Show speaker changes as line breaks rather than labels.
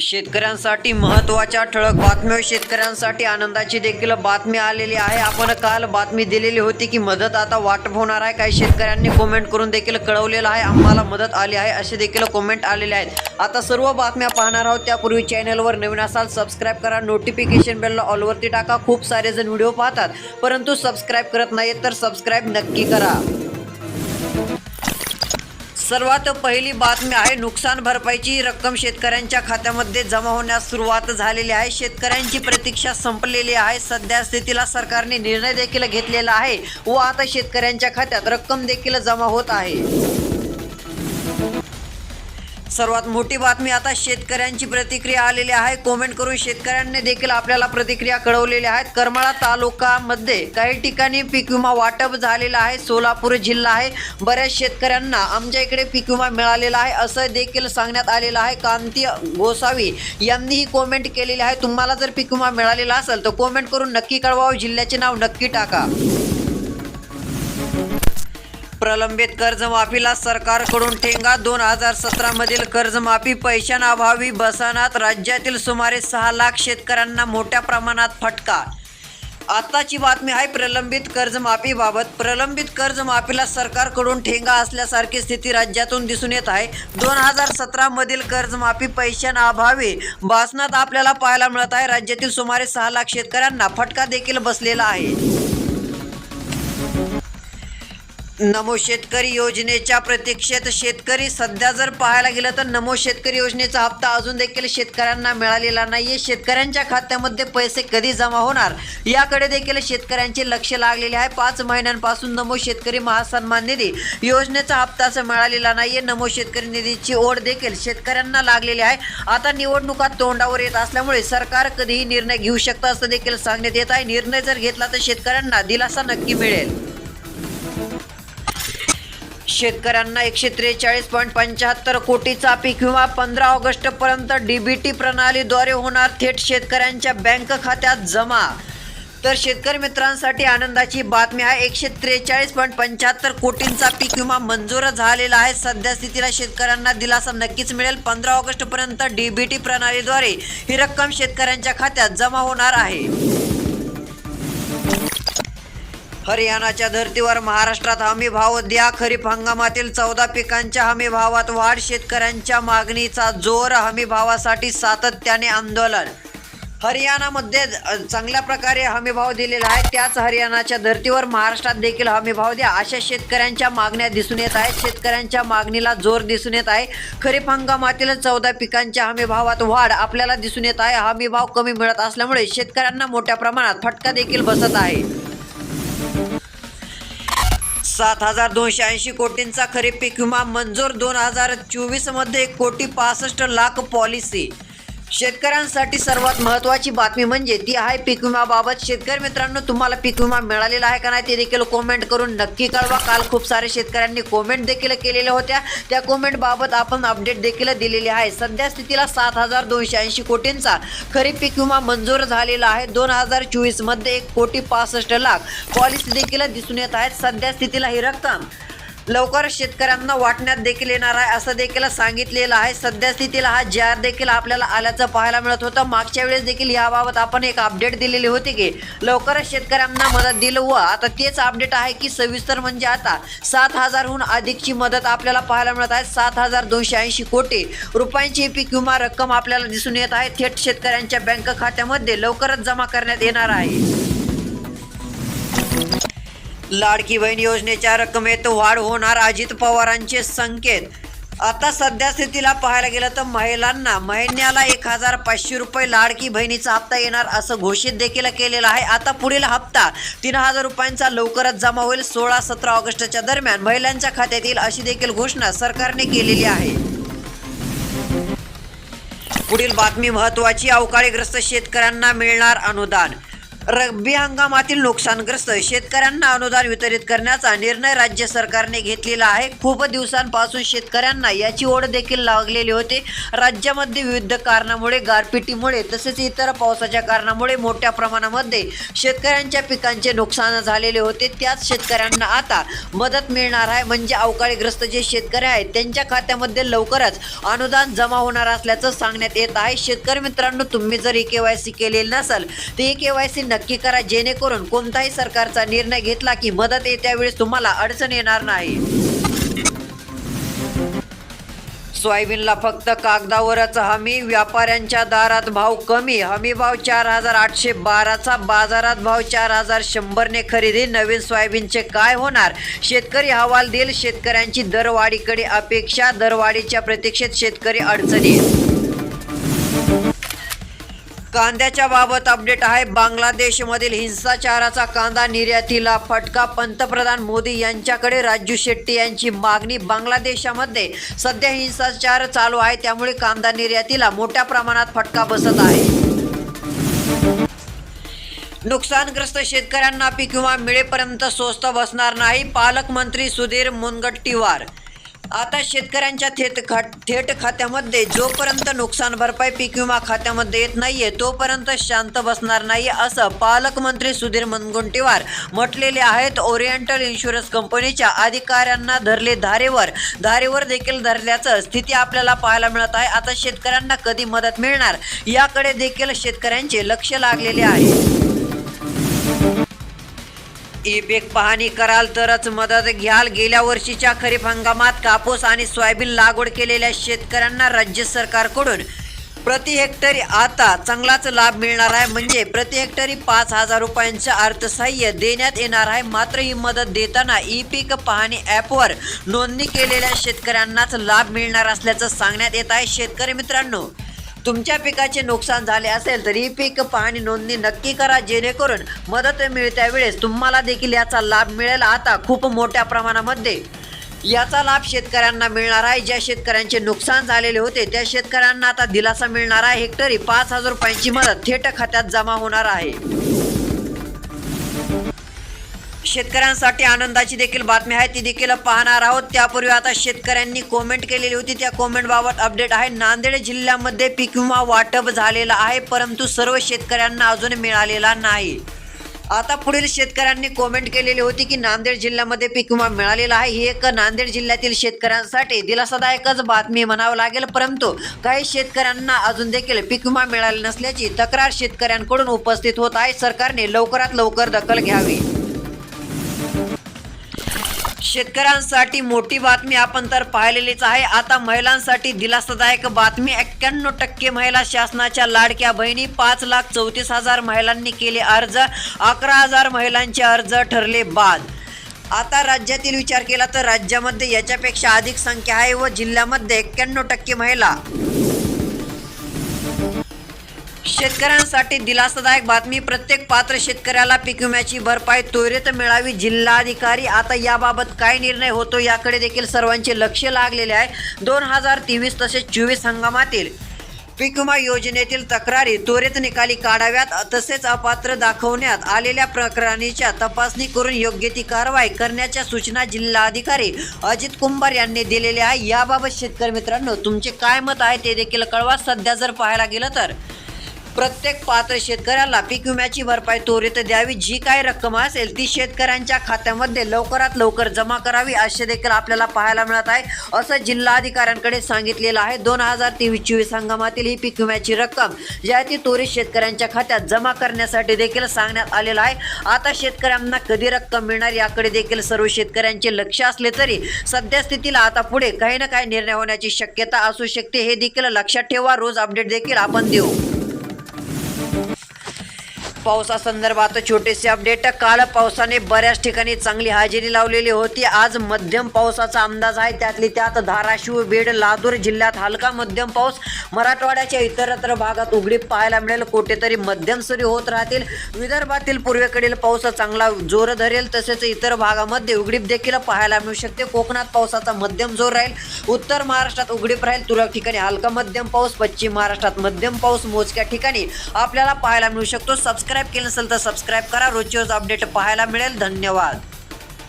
शेतकऱ्यांसाठी महत्त्वाच्या ठळक बातम्या शेतकऱ्यांसाठी आनंदाची देखील बातमी आलेली आहे. आपण काल बातमी दिलेली होती की मदत आता वाटप होणार आहे. काही शेतकऱ्यांनी कॉमेंट करून देखील कळवलेलं आहे. आम्हाला मदत आली आहे असे देखील कॉमेंट आलेले आहेत. आता सर्व बातम्या पाहणार आहोत. त्यापूर्वी चॅनलवर नवीन असाल सबस्क्राईब करा. नोटिफिकेशन बेलला ऑलवरती टाका. खूप सारे जण व्हिडिओ पाहतात. परंतु सबस्क्राईब करत नाहीत तर सबस्क्राईब नक्की करा. सर्वात पहिली बातमी आहे नुकसान भरपाईची रक्कम शेतकऱ्यांच्या खात्यामध्ये जमा होण्यास सुरुवात झालेली आहे. शेतकऱ्यांची प्रतीक्षा संपलेली आहे. सध्या स्थितीला सरकारने निर्णय देखील घेतलेला आहे व आता शेतकऱ्यांच्या खात्यात रक्कम देखील जमा होत आहे. सर्वात मोठी बातमी आता शेतकऱ्यांची प्रतिक्रिया आलेली आहे. कॉमेंट करून शेतकऱ्यांनी देखील आपल्याला प्रतिक्रिया कळवलेल्या आहेत. करमाळा तालुकामध्ये काही ठिकाणी पीक विमा वाटप झालेला आहे. सोलापूर जिल्हा आहे. बऱ्याच शेतकऱ्यांना आमच्या इकडे पीक विमा मिळालेला आहे. असं देखील सांगण्यात आलेलं आहे. कांती गोसावी यांनी ही केलेली आहे. तुम्हाला जर पीक विमा मिळालेला असेल तर कॉमेंट करून नक्की कळवावं. जिल्ह्याचे नाव नक्की टाका. प्रलंबित कर्जमाफीला सरकारकडून ठेंगा. दोन हजार सतरामधील कर्जमाफी पैशांअभावी बसनात राज्यातील सुमारे सहा लाख शेतकऱ्यांना मोठ्या प्रमाणात फटका. आत्ताची बातमी आहे प्रलंबित कर्जमाफीबाबत प्रलंबित कर्जमाफीला सरकारकडून ठेंगा असल्यासारखी स्थिती राज्यातून दिसून येत आहे. दोन हजार सतरामधील कर्जमाफी पैशांअभावी भासणात आपल्याला पाहायला मिळत आहे. राज्यातील सुमारे सहा लाख शेतकऱ्यांना फटका देखील बसलेला आहे. नमो शेतकरी योजनेच्या प्रतीक्षेत शेतकरी सध्या जर पाहायला गेलं तर नमो शेतकरी योजनेचा हप्ता अजून देखील शेतकऱ्यांना मिळालेला नाहीये. शेतकऱ्यांच्या खात्यामध्ये पैसे कधी जमा होणार? याकडे देखील शेतकऱ्यांचे लक्ष लागलेले आहे. पाच महिन्यांपासून नमो शेतकरी महासन्मान निधी योजनेचा हप्ताच मिळालेला नाहीये. नमो शेतकरी निधीची ओढ देखील शेतकऱ्यांना लागलेली आहे. आता निवडणुका तोंडावर येत असल्यामुळे सरकार कधीही निर्णय घेऊ शकतं असं देखील सांगण्यात येत आहे. निर्णय जर घेतला तर शेतकऱ्यांना दिलासा नक्की मिळेल. शेतकऱ्यांना एकशे त्रेचाळीस पॉईंट पंच्याहत्तर कोटीचा पीक विमा पंधरा ऑगस्टपर्यंत डीबीटी प्रणालीद्वारे होणार. थेट शेतकऱ्यांच्या बँक खात्यात जमा. तर शेतकरी मित्रांसाठी आनंदाची बातमी आहे एकशे त्रेचाळीस पॉईंट पंच्याहत्तर कोटींचा पीक विमा मंजूर झालेला आहे. सध्या स्थितीला शेतकऱ्यांना दिलासा नक्कीच मिळेल. पंधरा ऑगस्टपर्यंत डीबीटी प्रणालीद्वारे ही रक्कम शेतकऱ्यांच्या खात्यात जमा होणार आहे. हरियाणाच्या धर्तीवर महाराष्ट्रात हमी भाव द्या. खरीप हंगामातील चौदा पिकांच्या हमी भावात वाढ. शेतकऱ्यांच्या मागणीचा जोर हमी भावासाठी सातत्याने आंदोलन. हरियाणामध्ये चांगल्या प्रकारे हमी भाव दिलेला आहे. त्याच हरियाणाच्या धर्तीवर महाराष्ट्रात देखील हमी भाव द्या. अशा शेतकऱ्यांच्या मागण्या दिसून येत आहेत. शेतकऱ्यांच्या मागणीला जोर दिसून येत आहे. खरीप हंगामातील चौदा पिकांच्या हमी भावात वाढ आपल्याला दिसून येत आहे. हमी भाव कमी मिळत असल्यामुळे शेतकऱ्यांना मोठ्या प्रमाणात फटका देखील बसत आहे. सात हजार दोनशे ऐंशी कोटींचा खरीप पीक विमा मंजूर दोन हजार चोवीसमध्ये कोटी पासष्ट लाख पॉलिसी. शेतकऱ्यांसाठी सर्वात महत्त्वाची बातमी म्हणजे ती आहे पीक विमाबाबत शेतकरी मित्रांनो तुम्हाला पीक विमा मिळालेला आहे का नाही ते देखील कॉमेंट करून नक्की कळवा. काल खूप सारे शेतकऱ्यांनी कॉमेंट देखील केलेल्या होत्या. त्या कमेंटबाबत आपण अपडेट देखील दिलेली आहे. सध्या स्थितीला सात हजार दोनशे ऐंशी कोटींचा खरीप पीक विमा मंजूर झालेला आहे. दोन हजार चोवीसमध्ये एक कोटी पासष्ट लाख पॉलिसी देखील दिसून येत आहेत. सध्या स्थितीला ही रक्कम लवकर शेतकऱ्यांना वाटण्यात देखील येणार आहे असं देखील सांगितलेलं आहे. सध्या स्थितीला हा जार देखील आपल्याला आल्याचं पाहायला मिळत होतं. मागच्या वेळेस देखील याबाबत आपण एक अपडेट दिलेली होती की लवकरच शेतकऱ्यांना मदत दिलं व आता तेच अपडेट आहे की सविस्तर म्हणजे आता सात हजारहून अधिकची मदत आपल्याला पाहायला मिळत आहे. सात हजार दोनशे ऐंशी कोटी रुपयांची पीक विमा रक्कम आपल्याला दिसून येत आहे. थेट शेतकऱ्यांच्या बँक खात्यामध्ये लवकरच जमा करण्यात येणार आहे. लाडकी बहीण योजनेच्या रकमेत वाढ होणार अजित पवारांचे संकेत. आता सध्या स्थितीला पाहायला गेलं तर महिलांना महिन्याला एक हजार पाचशे रुपये लाडकी बहिणीचा हप्ता येणार असं घोषित देखील केलेलं आहे. आता पुढील हप्ता तीन हजार रुपयांचा लवकरच जमा होईल. सोळा सतरा ऑगस्टच्या दरम्यान महिलांच्या खात्यात येईल अशी देखील घोषणा सरकारने केलेली आहे. पुढील बातमी महत्वाची अवकाळीग्रस्त शेतकऱ्यांना मिळणार अनुदान. रब्बी हंगामातील नुकसानग्रस्त शेतकऱ्यांना अनुदान वितरित करण्याचा निर्णय राज्य सरकारने घेतलेला आहे. खूप दिवसांपासून शेतकऱ्यांना याची ओढ देखील लागलेली होती. राज्यामध्ये विविध कारणामुळे गारपिटीमुळे तसेच इतर पावसाच्या कारणामुळे मोठ्या प्रमाणामध्ये शेतकऱ्यांच्या पिकांचे नुकसान झालेले होते. त्याच शेतकऱ्यांना आता मदत मिळणार आहे. म्हणजे अवकाळीग्रस्त जे शेतकरी आहेत त्यांच्या खात्यामध्ये लवकरच अनुदान जमा होणार असल्याचं सांगण्यात येत आहे. शेतकरी मित्रांनो तुम्ही जर ई के वाय सी केलेली नसेल तर ई के वाय सी नक्की करा. जेणेकरून कोणताही सरकारचा निर्णय घेतला की मदत येत्या वेळेस तुम्हाला अडचण येणार नाही. सोयाबीनला फक्त कागदावरच हमी. व्यापाऱ्यांच्या दारात भाव कमी. हमी भाव चार हजार आठशे बाराचा. बाजारात भाव चार हजार शंभरने खरेदी. नवीन सोयाबीनचे काय होणार? शेतकरी हवाल देईल. शेतकऱ्यांची दरवाढीकडे अपेक्षा. दरवाढीच्या प्रतीक्षेत शेतकरी अडचणी कांद्याच्या बाबत अपडेट आहे. बांगलादेशमधील हिंसाचाराचा कांदा निर्यातीला फटका. पंतप्रधान मोदी यांच्याकडे राजू शेट्टी यांची मागणी. बांगलादेशामध्ये सध्या हिंसाचार चालू आहे. त्यामुळे कांदा निर्यातीला मोठ्या प्रमाणात फटका बसत आहे. नुकसानग्रस्त शेतकऱ्यांना पीक विमा मिळेपर्यंत स्वस्त बसणार नाही. पालकमंत्री सुधीर मुनगट्टीवार आता शेतकऱ्यांच्या थेट खा थेट खात्यामध्ये जोपर्यंत नुकसान भरपाई पीक विमा खात्यामध्ये येत नाहीये तोपर्यंत शांत बसणार नाही असं पालकमंत्री सुधीर मुनगंटीवार म्हटलेले आहेत. ओरिएंटल इन्शुरन्स कंपनीच्या अधिकाऱ्यांना धरले धारेवर. धारेवर देखील धरल्याचं स्थिती आपल्याला पाहायला मिळत आहे. आता शेतकऱ्यांना कधी मदत मिळणार? याकडे देखील शेतकऱ्यांचे लक्ष लागलेले आहे. ई पीक पाहणी कराल तरच मदत घ्याल. गेल्या वर्षीच्या खरीप हंगामात कापूस आणि सोयाबीन लागवड केलेल्या शेतकऱ्यांना राज्य सरकारकडून प्रति हेक्टरी आता चांगलाच लाभ मिळणार आहे. म्हणजे प्रति हेक्टरी पाच हजार रुपयांचं अर्थसहाय्य देण्यात येणार आहे. मात्र ही मदत देताना ई पीक पाहणी ॲपवर नोंदणी केलेल्या शेतकऱ्यांनाच लाभ मिळणार असल्याचं सांगण्यात येत आहे. शेतकरी मित्रांनो तुमच्या पिकाचे नुकसान झाले असेल तर ही पीक पाहणी नोंदणी नक्की करा जेणेकरून मदत मिळत्या वेळेस तुम्हाला देखील याचा लाभ मिळेल. आता खूप मोठ्या प्रमाणामध्ये याचा लाभ शेतकऱ्यांना मिळणार आहे. ज्या शेतकऱ्यांचे नुकसान झालेले होते त्या शेतकऱ्यांना आता दिलासा मिळणार आहे. हेक्टरी पाच हजार रुपयांची मदत थेट खात्यात जमा होणार आहे. शेतकऱ्यांसाठी आनंदाची देखील बातमी आहे. ती देखील पाहणार आहोत. त्यापूर्वी आता शेतकऱ्यांनी कॉमेंट केलेली होती. त्या कॉमेंटबाबत अपडेट आहे. नांदेड जिल्ह्यामध्ये पीक विमा वाटप झालेला आहे. परंतु सर्व शेतकऱ्यांना अजून मिळालेला नाही. आता पुढील शेतकऱ्यांनी कॉमेंट केलेली होती की नांदेड जिल्ह्यामध्ये पीक विमा मिळालेला आहे. ही एक नांदेड जिल्ह्यातील शेतकऱ्यांसाठी दिलासादायकच बातमी म्हणावं लागेल. परंतु काही शेतकऱ्यांना अजून देखील पीक विमा मिळाले नसल्याची तक्रार शेतकऱ्यांकडून उपस्थित होत आहे. सरकारने लवकरात लवकर दखल घ्यावी. शेतकऱ्यांसाठी मोठी बातमी आपण तर पाहिलेलीच आहे. आता महिलांसाठी दिलासादायक बातमी एक्क्याण्णव टक्के महिला शासनाच्या लाडक्या बहिणी पाच लाख चौतीस हजार महिलांनी केले अर्ज अकरा हजार महिलांचे अर्ज ठरले बाद. आता राज्यातील विचार केला तर राज्यामध्ये याच्यापेक्षा अधिक संख्या आहे व जिल्ह्यामध्ये एक्क्याण्णव टक्के महिला. शेतकऱ्यांसाठी दिलासादायक बातमी प्रत्येक पात्र शेतकऱ्याला पीक विम्याची भरपाई त्वरित मिळावी जिल्हाधिकारी. आता याबाबत काय निर्णय होतो याकडे देखील सर्वांचे लक्ष लागलेले आहे. दोन हजार तेवीस तसेच चोवीस हंगामातील पीक विमा योजनेतील तक्रारी त्वरित निकाली काढाव्यात. तसेच अपात्र दाखवण्यात आलेल्या प्रकरणीच्या तपासणी करून योग्य ती कारवाई करण्याच्या सूचना जिल्हाधिकारी अजित कुंभार यांनी दिलेल्या आहे. याबाबत शेतकरी मित्रांनो तुमचे काय मत आहे ते देखील कळवा. सध्या जर पाहायला गेलं तर प्रत्येक पात्र शेतकऱ्याला पीक विम्याची भरपाई त्वरित द्यावी. जी काही रक्कम असेल ती शेतकऱ्यांच्या खात्यामध्ये लवकरात लवकर जमा करावी असे देखील आपल्याला पाहायला मिळत आहे. असं जिल्हाधिकाऱ्यांकडे सांगितलेलं आहे. दोन हजार तेवीस चोवीस हंगामातील ही पीक विम्याची रक्कम जी आहे ती त्वरित शेतकऱ्यांच्या खात्यात जमा करण्यासाठी देखील सांगण्यात आलेलं आहे. आता शेतकऱ्यांना कधी रक्कम मिळणार याकडे देखील सर्व शेतकऱ्यांचे लक्ष असले तरी सध्या स्थितीला आता पुढे काही ना काही निर्णय होण्याची शक्यता असू शकते. हे देखील लक्षात ठेवा. रोज अपडेट देखील आपण देऊ. पावसासंदर्भात छोटेसे अपडेट. काल पावसाने बऱ्याच ठिकाणी चांगली हजेरी लावलेली होती. आज मध्यम पावसाचा अंदाज आहे. त्यातली त्यात धाराशिव बीड लातूर जिल्ह्यात हलका मध्यम पाऊस. मराठवाड्याच्या इतरत्र भागात उघडीप पाहायला मिळेल. कुठेतरी मध्यम सरी होत राहतील. विदर्भातील पूर्वेकडील पाऊस चांगला जोर धरेल. तसेच इतर भागामध्ये उघडीप देखील पाहायला मिळू शकते. कोकणात पावसाचा मध्यम जोर राहील. उत्तर महाराष्ट्रात उघडीप राहील. तुरळक ठिकाणी हलका मध्यम पाऊस. पश्चिम महाराष्ट्रात मध्यम पाऊस. मोजक्या ठिकाणी आपल्याला पाहायला मिळू शकतो. सबस्क्राईब सबस्क्राईब केलं नसेल तर सबस्क्राईब करा. रोजची रोज अपडेट पाहायला मिळेल. धन्यवाद.